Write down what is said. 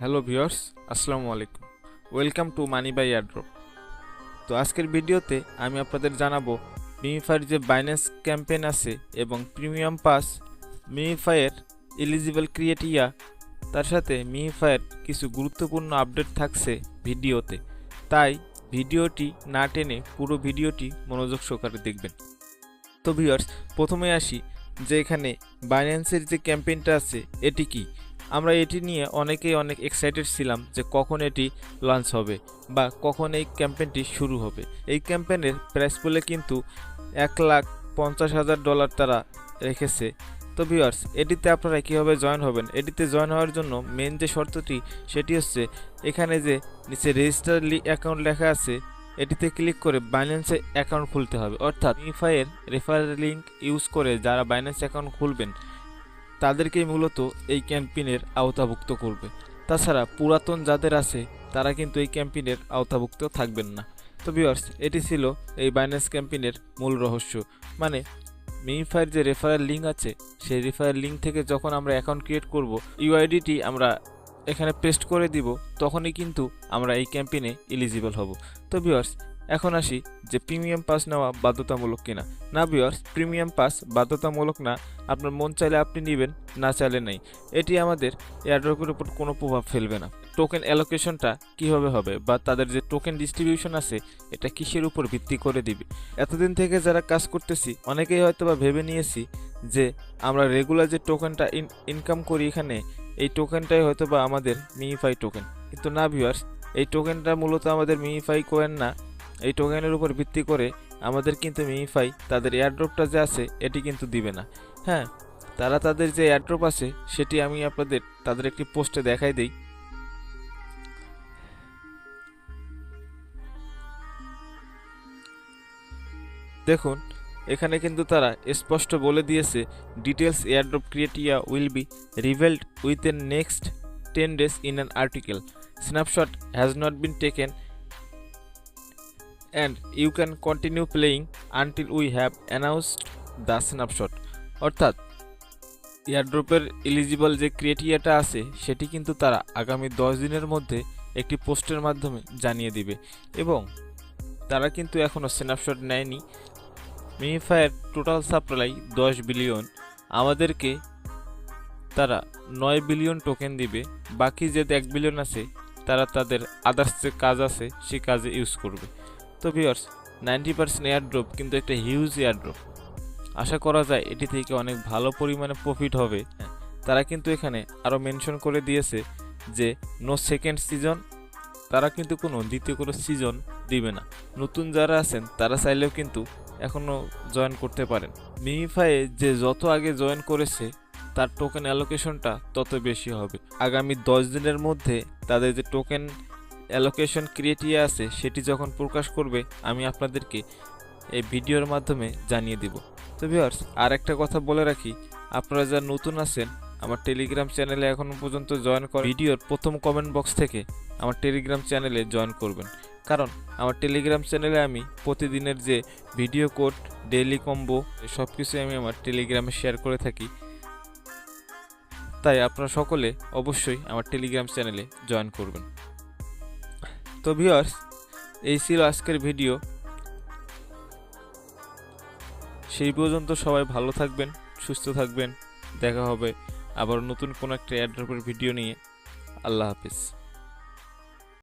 Hello viewers, আসসালামু আলাইকুম। Welcome to money by airdrop তো আজকের ভিডিওতে আমি আপনাদের জানাব মিমিফাইয়ের যে বাইন্যান্স ক্যাম্পেইন আছে এবং প্রিমিয়াম পাস মিমিফাইয়ের এলিজিবল ক্রিয়েটিয়া তার সাথে মিমিফাইয়ের কিছু গুরুত্বপূর্ণ আপডেট থাকছে ভিডিওতে। তাই ভিডিওটি না টেনে পুরো ভিডিওটি মনোযোগ সহকারে দেখবেন। তো ভিউয়ার্স, প্রথমে আসি যে এখানে বাইন্যান্সের যে ক্যাম্পেইনটা আছে, এটি কি? আমরা এটি নিয়ে অনেকেই অনেক এক্সাইটেড ছিলাম যে কখন এটি লঞ্চ হবে বা কখন এই ক্যাম্পেইনটি শুরু হবে। এই ক্যাম্পেইনের প্রাইস বলে কিন্তু এক লাখ পঞ্চাশ হাজার ডলার তারা রেখেছে। তো ভিউয়ার্স এটিতে আপনারা কীভাবে জয়েন হবেন? এটিতে জয়েন হওয়ার জন্য মেন যে শর্তটি, সেটি হচ্ছে এখানে যে নিচে রেজিস্টার লি অ্যাকাউন্ট লেখা আছে, এটিতে ক্লিক করে বাইন্যান্সে অ্যাকাউন্ট খুলতে হবে। অর্থাৎ ইফাইয়ের রেফারেল লিঙ্ক ইউজ করে যারা বাইন্যান্স অ্যাকাউন্ট খুলবেন তাদেরকেই মূলত এই ক্যাম্পেইনের আওতাভুক্ত করবে। তাছাড়া পুরাতন যাদের আছে, তারা কিন্তু এই ক্যাম্পেইনের আওতাভুক্ত থাকবেন না। তো ভিউয়ার্স এটি ছিল এই বাইন্যান্স ক্যাম্পেইনের মূল রহস্য। মানে মিনিফাইয়ের যে রেফারেল লিঙ্ক আছে, সেই রেফারেল লিঙ্ক থেকে যখন আমরা অ্যাকাউন্ট ক্রিয়েট করব ইউআইডিটি আমরা এখানে পেস্ট করে দিব, তখনই কিন্তু আমরা এই ক্যাম্পেইনে এলিজিবল হব। তো ভিউয়ার্স এখন আসি যে প্রিমিয়াম পাস নেওয়া বাধ্যতামূলক কিনা। না ভিউয়ার্স প্রিমিয়াম পাস বাধ্যতামূলক না, আপনার মন চাইলে আপনি নেবেন, না চাইলে নেই। এটি আমাদের এয়ারড্রপের উপর কোনো প্রভাব ফেলবে না। টোকেন অ্যালোকেশনটা কীভাবে হবে বা তাদের যে টোকেন ডিস্ট্রিবিউশন আছে, এটা কিসের উপর ভিত্তি করে দিবে? এতদিন থেকে যারা কাজ করতেছি, অনেকেই হয়তো বা ভেবে নিয়েছি যে আমরা রেগুলার যে টোকেনটা ইনকাম করি এখানে, এই টোকেনটাই হয়তো বা আমাদের মিনিফাই টোকেন কিন্তু না ভিউয়ার্স এই টোকেনটা মূলত আমাদের মিনিফাই কোয়েন না এই টোকেনের উপর ভিত্তি করে আমাদের কিন্তু মিমিফাই তাদের এয়ারড্রপটা যে আছে, এটি কিন্তু দিবে না। হ্যাঁ তারা তাদের যে এয়ারড্রপ আছে, সেটি আমি আপনাদের, তাদের একটি পোস্টে দেখাই দেই। দেখুন, এখানে কিন্তু তারা স্পষ্ট বলে দিয়েছে details airdrop criteria will be revealed with a next ten days in an article snapshot has not been taken and you can continue playing until we have announced the snapshot. অর্থাৎ এয়ারড্রপের এলিজিবল যে ক্রিয়েটিয়াটা আছে, সেটি কিন্তু তারা আগামী দশ দিনের মধ্যে একটি পোস্টের মাধ্যমে জানিয়ে দিবে। এবং তারা কিন্তু এখনও স্ন্যাপশট নেয়নি। মিনিফায়ার টোটাল সাপ্লাই দশ বিলিয়ন আমাদেরকে তারা নয় বিলিয়ন টোকেন দিবে। বাকি যে এক বিলিয়ন আছে, তারা তাদের আদার্স যে কাজ আছে, সে কাজে ইউজ করবে। তো ভিউয়ার্স নাইনটি পার্সেন্ট এয়ারড্রপ কিন্তু একটা হিউজ এয়ারড্রপ আশা করা যায় এটি থেকে অনেক ভালো পরিমাণে প্রফিট হবে। তারা কিন্তু এখানে আরও মেনশন করে দিয়েছে যে নো সেকেন্ড সিজন তারা কিন্তু কোনো দ্বিতীয় কোনো সিজন দিবে না। নতুন যারা আছেন, তারা চাইলেও কিন্তু এখনও জয়েন করতে পারেন। মিমিফায়ে যে যত আগে জয়েন করেছে, তার টোকেন অ্যালোকেশনটা তত বেশি হবে। আগামী দশ দিনের মধ্যে তাদের যে টোকেন অ্যালোকেশন ক্রিয়েটিয়া আছে, সেটি যখন প্রকাশ করবে, আমি আপনাদেরকে এই ভিডিওর মাধ্যমে জানিয়ে দিব। তো ভিউয়ার্স আর একটা কথা বলে রাখি, আপনারা যারা নতুন আছেন, আমার টেলিগ্রাম চ্যানেলে এখনও পর্যন্ত জয়েন করেন, ভিডিওর প্রথম কমেন্ট বক্স থেকে আমার টেলিগ্রাম চ্যানেলে জয়েন করবেন। কারণ, আমার টেলিগ্রাম চ্যানেলে আমি প্রতিদিনের যে ভিডিও কোড ডেইলি কম্বো সব কিছুই আমি আমার টেলিগ্রামে শেয়ার করে থাকি। তাই আপনারা সকলে অবশ্যই আমার টেলিগ্রাম চ্যানেলে জয়েন করবেন। তো ভিওর্স এই ছিল আজকের ভিডিও সেই পর্যন্ত সবাই ভালো থাকবেন, সুস্থ থাকবেন। দেখা হবে আবার নতুন কোনো একটা অ্যাড্রপের ভিডিও নিয়ে। আল্লাহ হাফিজ।